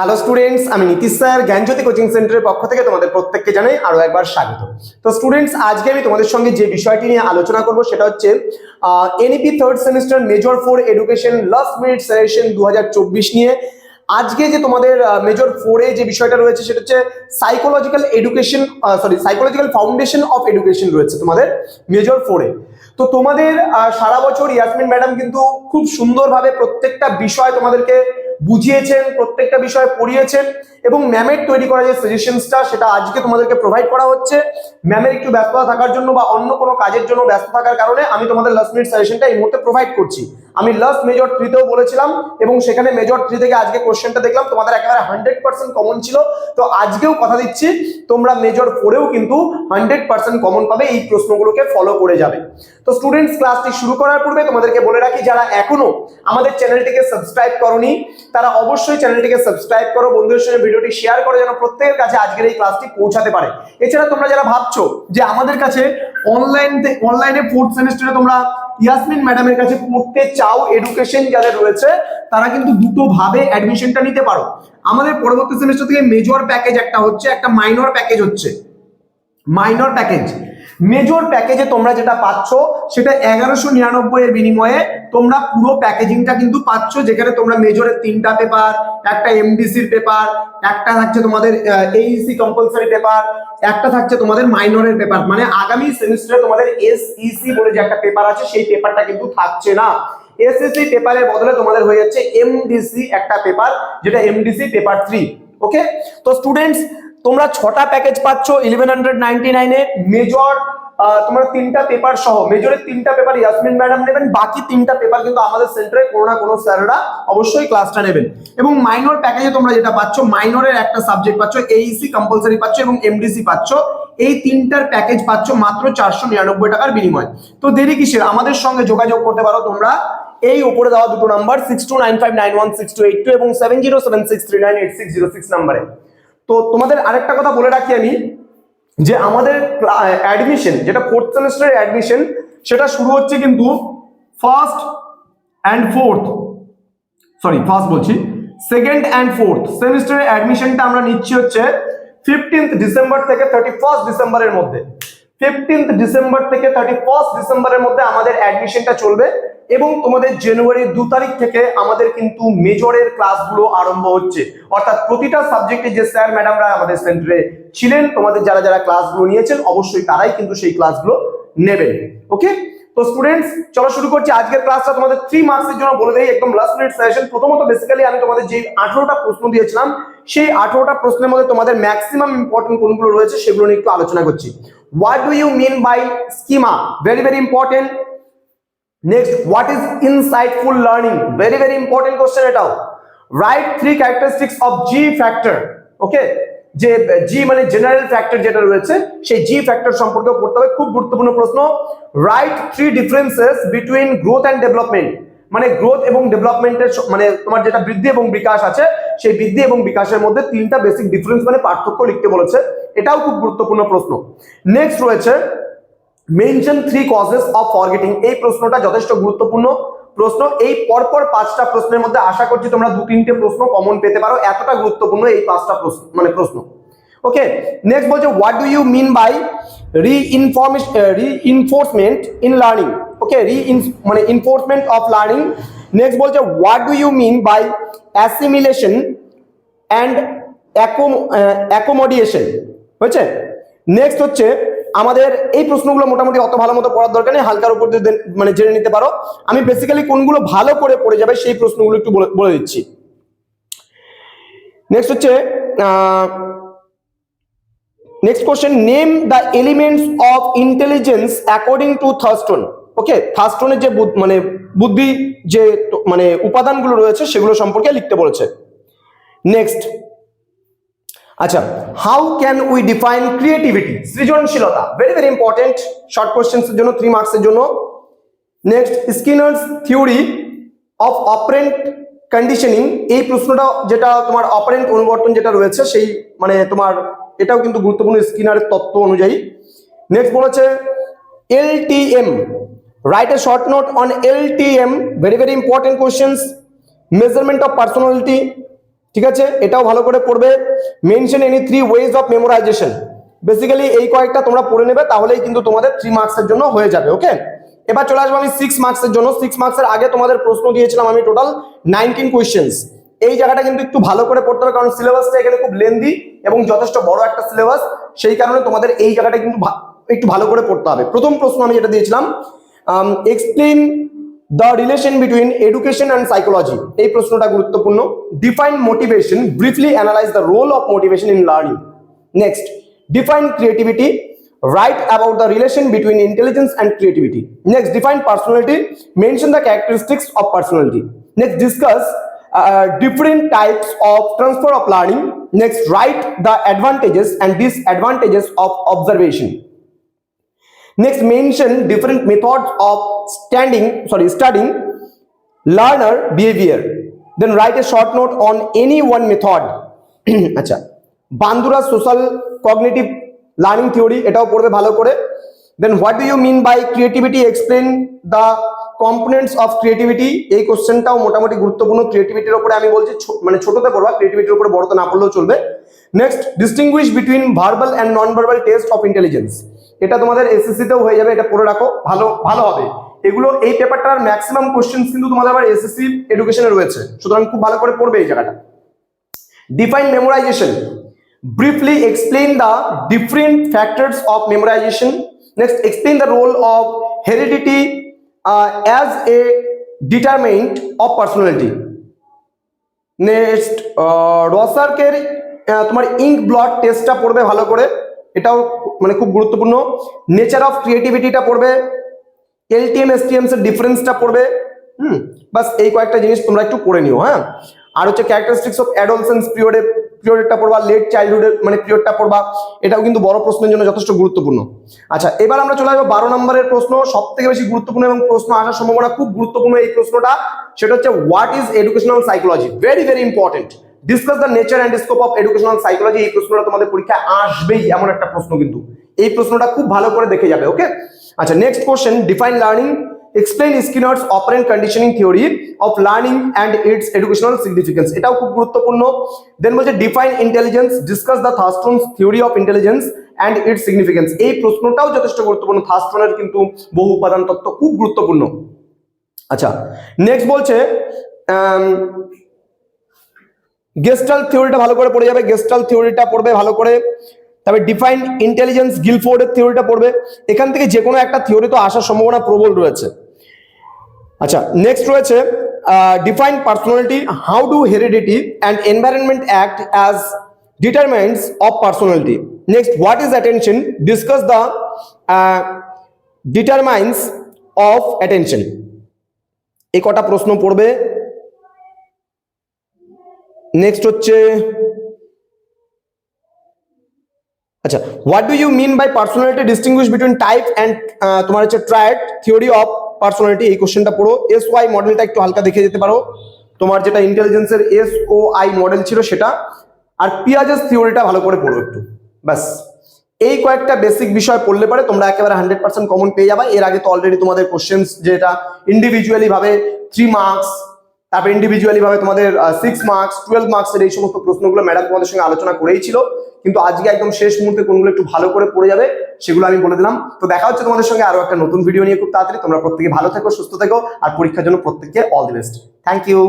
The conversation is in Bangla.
হ্যালো স্টুডেন্টস আমি নীতিশ স্যার, জ্ঞানজ্যোতি কোচিং সেন্টারের পক্ষ থেকে তোমাদের প্রত্যেককে জানাই আরও একবার স্বাগত। তো স্টুডেন্টস আজকে আমি তোমাদের সঙ্গে যে বিষয়টি নিয়ে আলোচনা করব সেটা হচ্ছে NEP third semester major four education last minute session দু হাজার চব্বিশ নিয়ে। আজকে যে তোমাদের মেজর ফোরে যে বিষয়টা রয়েছে সেটা হচ্ছে psychological education sorry psychological foundation of education রয়েছে তোমাদের মেজর ফোরে তো তোমাদের সারা বছর ইয়াসমিন ম্যাডাম কিন্তু খুব সুন্দরভাবে প্রত্যেকটা বিষয় তোমাদেরকে বুঝিয়েছেন, প্রত্যেকটা বিষয় পড়িয়েছেন এবং ম্যামের তৈরি করা যে সাজেশনসটা সেটা আজকে তোমাদেরকে প্রোভাইড করা হচ্ছে। ম্যামের একটু ব্যস্ততা থাকার জন্য বা অন্য কোনো কাজের জন্য ব্যস্ত থাকার কারণে আমি তোমাদের লাস্ট মিনিট সাজেশনটা এই মুহূর্তে প্রোভাইড করছি। আমি লাস্ট মেজর থ্রিতেও বলেছিলাম এবং সেখানে মেজর থ্রি থেকে আজকে কোশ্চেনটা দেখলাম, তোমাদের একেবারে হান্ড্রেড পার্সেন্ট কমন ছিল। তো আজকেও কথা দিচ্ছি, তোমরা মেজর ফোরেও কিন্তু হান্ড্রেড পার্সেন্ট কমন পাবে, এই প্রশ্নগুলোকে ফলো করে যাবে। তো স্টুডেন্টস ক্লাসটি শুরু করার পূর্বে তোমাদেরকে বলে রাখি, যারা এখনও আমাদের চ্যানেলটিকে সাবস্ক্রাইব করনি তারা অবশ্যই চ্যানেলটিকে সাবস্ক্রাইব করো, বন্ধুদের সঙ্গে ভিডিওটি শেয়ার করো যেন প্রত্যেকের কাছে আজকের এই ক্লাসটি পৌঁছাতে পারে। এছাড়া তোমরা যারা ভাবছ যে আমাদের কাছে অনলাইন অনলাইনে ফোর্থ সেমিস্টারে তোমরা ইয়াসমিন ম্যাডামের কাছে পড়তে চাও এডুকেশন যাদের রয়েছে, তারা কিন্তু দুটো ভাবে অ্যাডমিশনটা নিতে পারো। আমাদের পরবর্তী সেমিস্টার থেকে মেজর প্যাকেজ একটা হচ্ছে, একটা মাইনর প্যাকেজ হচ্ছে। মাইনর প্যাকেজ মেজর প্যাকেজে তোমরা যেটা পাচ্ছ, সেটা এগারোশো নিরানব্বই এর বিনিময়ে তোমরা পুরো প্যাকেজিংটা কিন্তু পাচ্ছ, যেখানে তোমরা মেজরের তিনটা পেপার একটা এমডিসির পেপার একটা থাকছে তোমাদের এইসি কম্পালসারি পেপার একটা থাকছে তোমাদের মাইনরের পেপার মানে আগামী সেমিস্টারে তোমাদের এসইসি বলে যে একটা পেপার আছে, সেই পেপারটা কিন্তু থাকছে না। এসএসসি পেপারের বদলে তোমাদের হয়ে যাচ্ছে এমডিসি একটা পেপার যেটা এমডিসি পেপার থ্রি ওকে তো স্টুডেন্টস তোমরা ছটা প্যাকেজ পাচ্ছ ইলেভেন হান্ড্রেড নাইনটি নাইনে মেজর তোমরা তিনটা পেপার সহ মেজরের তিনটা পেপার ইয়াসমিন ম্যাডাম নেবেন, বাকি তিনটা পেপার কিন্তু আমাদের সেন্টারে কোনো না কোনো স্যাররা অবশ্যই ক্লাসটা নেবেন। এবং মাইনর প্যাকেজে তোমরা যেটা পাচ্ছ মাইনরের একটা সাবজেক্ট পাচ্ছ এইসি কম্পালসারি পাচ্ছ এবং এমডিসি পাচ্ছ। এই তিনটার প্যাকেজ পাচ্ছ মাত্র চারশো নিরানব্বই টাকার বিনিময়। তো দেরি কিসের? আমাদের সঙ্গে যোগাযোগ করতে পারো তোমরা। এই উপরে দেওয়া দুটো number six two nine five nine one six two eight two এবং seven zero seven six three nine eight six zero six নাম্বারে তো তোমাদের আরেকটা কথা বলে রাখি আমি, যে আমাদের অ্যাডমিশন যেটা ফোর্থ সেমিস্টারের অ্যাডমিশন সেটা শুরু হচ্ছে কিন্তু first and fourth sorry first বলছি সেকেন্ড অ্যান্ড ফোর্থ সেমিস্টারের অ্যাডমিশনটা আমরা নিচ্ছি হচ্ছে ফিফটিন্থ ডিসেম্বর থেকে থার্টি ফার্স্ট ডিসেম্বরের মধ্যে। ফিফটিন্থ ডিসেম্বর থেকে থার্টি ফার্স্ট ডিসেম্বরের মধ্যে আমাদের অ্যাডমিশনটা চলবে। এবং তোমাদের জানুয়ারির দু তারিখ থেকে আমাদের কিন্তু মেজরের ক্লাসগুলো আরম্ভ হচ্ছে। অর্থাৎ প্রতিটা সাবজেক্টে যে স্যার ম্যাডামরা আমাদের সেন্টারে ছিলেন, তোমাদের যারা যারা ক্লাসগুলো নিয়েছেন, অবশ্যই তারাই কিন্তু সেই ক্লাসগুলো নেবেন। ওকে তো স্টুডেন্টস চলো শুরু করছি। আজকের ক্লাসটা তোমাদের থ্রি মার্কসের জন্য বলে দেই। একদম লাস্ট মিনিট সেশন প্রথমত বেসিক্যালি আমি তোমাদের যে আঠারোটা প্রশ্ন দিয়েছিলাম, সেই আঠারোটা প্রশ্নের মধ্যে তোমাদের ম্যাক্সিমাম ইম্পর্টেন্ট কোনগুলো রয়েছে সেগুলো নিয়ে একটু আলোচনা করছি। What do you mean by schema very very important next what is insightful learning very very important question এটাও। Right three characteristics of G factor okay যে জি মানে জেনারেল ফ্যাক্টর যেটা রয়েছে, সেই জি ফ্যাক্টর সম্পর্কে পড়তে হবে। খুব গুরুত্বপূর্ণ প্রশ্ন। Right three differences between growth and development মানে গ্রোথ এবং ডেভেলপমেন্টের মানে তোমার যেটা বৃদ্ধি এবং বিকাশ আছে, সেই বৃদ্ধি এবং বিকাশের মধ্যে তিনটা বেসিক ডিফারেন্স মানে পার্থক্য লিখতে বলেছে। এটাও খুব গুরুত্বপূর্ণ প্রশ্ন। নেক্সট রয়েছে mention three causes of forgetting এই প্রশ্নটা যথেষ্ট গুরুত্বপূর্ণ প্রশ্ন। এই পরপর পাঁচটা প্রশ্নের মধ্যে আশা করছি তোমরা দু তিনটে প্রশ্ন কমন পেতে পারো। এতটা গুরুত্বপূর্ণ এই পাঁচটা প্রশ্ন মানে প্রশ্ন। ওকে নেক্সট বলছে what do you mean by reinformation reinforcement in learning okay re মানে ইনফোর্সমেন্ট অফ লার্নিং নেক্সট বলছে what do you mean by assimilation and accommodation হয়েছে? নেক্সট হচ্ছে আমাদের এই প্রশ্নগুলো মোটামুটি অত ভালো মতো পড়ার দরকার নেই, হালকার উপর দিয়ে মানে জেনে নিতে পারো। আমি বেসিক্যালি কোনগুলো ভালো করে পড়ে যাবে সেই প্রশ্নগুলো একটু বলে- দিচ্ছি। নেক্সট হচ্ছে next question name the elements of intelligence according to Thurstone okay থার্স্টনের যে মানে বুদ্ধি, যে মানে উপাদানগুলো রয়েছে, সেগুলো সম্পর্কে লিখতে বলেছে। নেক্সট আচ্ছা how can we define creativity সৃজনশীলতা very very important short questions এর জন্য থ্রি মার্কসের জন্য। Next Skinner's theory of operant conditioning এই প্রশ্নটা যেটা তোমার অপারেন্ট অনুবর্তন যেটা রয়েছে, সেই মানে তোমার, এটাও কিন্তু গুরুত্বপূর্ণ স্কিনারের তত্ত্ব অনুযায়ী। নেক্সট বলেছে L T M write a short note on L T M very very important questions measurement of personality ঠিক আছে? এটাও ভালো করে পড়বে। Mention any three ways of memorization basically এই কয়েকটা তোমরা পড়ে নেবে, তাহলেই কিন্তু তোমাদের থ্রি মার্কসের জন্য হয়ে যাবে ওকে এবার চলে আসব আমি সিক্স মার্কসের জন্য। সিক্স মার্কসের আগে তোমাদের প্রশ্ন দিয়েছিলাম আমি টোটাল নাইনটিন কোয়েশ্চেন্স এই জায়গাটা কিন্তু একটু ভালো করে পড়তে হবে, কারণ সিলেবাসটা এখানে খুব লেন্দি এবং যথেষ্ট বড় একটা সিলেবাস সেই কারণে তোমাদের এই জায়গাটা কিন্তু একটু ভালো করে পড়তে হবে। প্রথম প্রশ্ন আমি যেটা দিয়েছিলাম explain the relation between education and psychology এই প্রশ্নটা গুরুত্বপূর্ণ define motivation briefly analyse the role of motivation in learning next define creativity write about the relation between intelligence and creativity next define personality mention the characteristics of personality next discuss uh, different types of transfer of learning next write the advantages and disadvantages of observation next, mention different methods of standing, sorry, studying learner behavior. Then write a short note on any one method. আচ্ছা Bandura social cognitive learning theory এটাও পড়বে ভালো করে। Then what do you mean by creativity explain the components of creativity এই কোশ্চেনটাও মোটামুটি গুরুত্বপূর্ণ। ক্রিয়েটিভিটির উপরে আমি বলছি মানে ছোটতে পড়বা ক্রিয়েটিভিটির উপরে বড়তে না পড়লেও চলবে। Next distinguish between verbal and non verbal test of intelligence এটা তোমাদের এসএসসিতেও হয়ে যাবে, এটা পড়ে রাখো, ভালো ভালো হবে। এগুলো, এই পেপারটার ম্যাক্সিমাম কোশ্চেন কিন্তু তোমাদের আবার এসএসসি এডুকেশনে রয়েছে। সুতরাং খুব ভালো করে পড়বে এই জায়গাটা। Define memorization briefly explain the different factors of memorization next explain the role of heredity as a determinant of personality next রসার্কের তোমার ইঙ্ক ব্লড টেস্টটা পড়বে ভালো করে। এটাও মানে খুব গুরুত্বপূর্ণ। নেচার অফ ক্রিয়েটিভিটিটা পড়বে এলটিএম এসটিএমস এর ডিফারেন্সটা পড়বে, হুম, বাস এই কয়েকটা জিনিস তোমরা একটু পড়ে নিও হ্যাঁ। আর হচ্ছে ক্যারেক্টারিস্টিক্স অফ অ্যাডোলসেন্স পিরিয়ডে পিরিয়ডটা পড়বা লেট চাইল্ডহুডের মানে পিরিয়ডটা পড়বা, এটাও কিন্তু বড় প্রশ্নের জন্য যথেষ্ট গুরুত্বপূর্ণ। আচ্ছা এবার আমরা চলে আসব বারো নম্বরের প্রশ্ন সব থেকে বেশি গুরুত্বপূর্ণ এবং প্রশ্ন আসার সম্ভাবনা খুব গুরুত্বপূর্ণ এই প্রশ্নটা, সেটা হচ্ছে what is educational psychology very very important discuss the nature and scope of educational psychology এই প্রশ্নটা তোমাদের পরীক্ষায় আসবেই এমন একটা প্রশ্ন কিন্তু। এই প্রশ্নটা খুব ভালো করে দেখে যাবে ওকে আচ্ছা next question define learning explain Skinner's operant conditioning theory of learning and its educational significance এটাও খুব গুরুত্বপূর্ণ। দেন বলছে define intelligence discuss the Thurstone's theory of intelligence and its significance এই প্রশ্নটাও যথেষ্ট গুরুত্বপূর্ণ। থাস্টনের কিন্তু বহু উপাদান তত্ত্ব খুব গুরুত্বপূর্ণ। আচ্ছা নেক্সট বলছে গেস্টাল থিওরিটা ভালো করে পড়ে যাবে গেস্টাল থিওরিটা পড়বে ভালো করে। তবে ডিফাইন ইন্টেলিজেন্স গিলফোর্ডের থিওরিটা পড়বে। এখান থেকে যে কোনো একটা থিওরি তো আসার সম্ভাবনা প্রবল রয়েছে। আচ্ছা নেক্সট রয়েছে define personality how do heredity and environment act as determinants of personality next what is attention discuss the determinants of attention এই কটা প্রশ্ন পড়বে। নেক্সট হচ্ছে আচ্ছা what do you mean by personality distinguish between type and তোমার হচ্ছে ট্রায়াড থিওরি অফ পার্সোনালিটি এই কোশ্চেনটা পড়ো। এস ওয়াই মডেলটা একটু হালকা দেখে যেতে পারো। তোমার যেটা ইন্টেলিজেন্সের এস ও আই মডেল ছিল সেটা। আর পিয়াজেস থিওরিটা ভালো করে পড়ো একটু। ব্যাস। এই কয়েকটা বেসিক বিষয় পড়লে পরে তোমরা একেবারে হান্ড্রেড পার্সেন্ট কমন পেয়ে যাবে। এর আগে তো অলরেডি তোমাদের কোশ্চেন্স যেটা ইন্ডিভিজুয়ালি ভাবে থ্রি মার্কস তারপর ইন্ডিভিজুয়ালি ভাবে তোমাদের সিক্স মার্কস টুয়েলভ মার্কসের এই সমস্ত প্রশ্নগুলো ম্যাডাম তোমাদের সঙ্গে আলোচনা করেই ছিল। কিন্তু আজকে একদম শেষ মুহূর্তে কোনগুলো একটু ভালো করে পড়ে যাবে, সেগুলো আমি বলে দিলাম। তো দেখা হচ্ছে তোমাদের সঙ্গে আরও একটা নতুন ভিডিও নিয়ে খুব তাড়াতাড়ি। তোমরা প্রত্যেকে ভালো থেকো, সুস্থ থেকো, আর পরীক্ষার জন্য প্রত্যেককে all the best thank you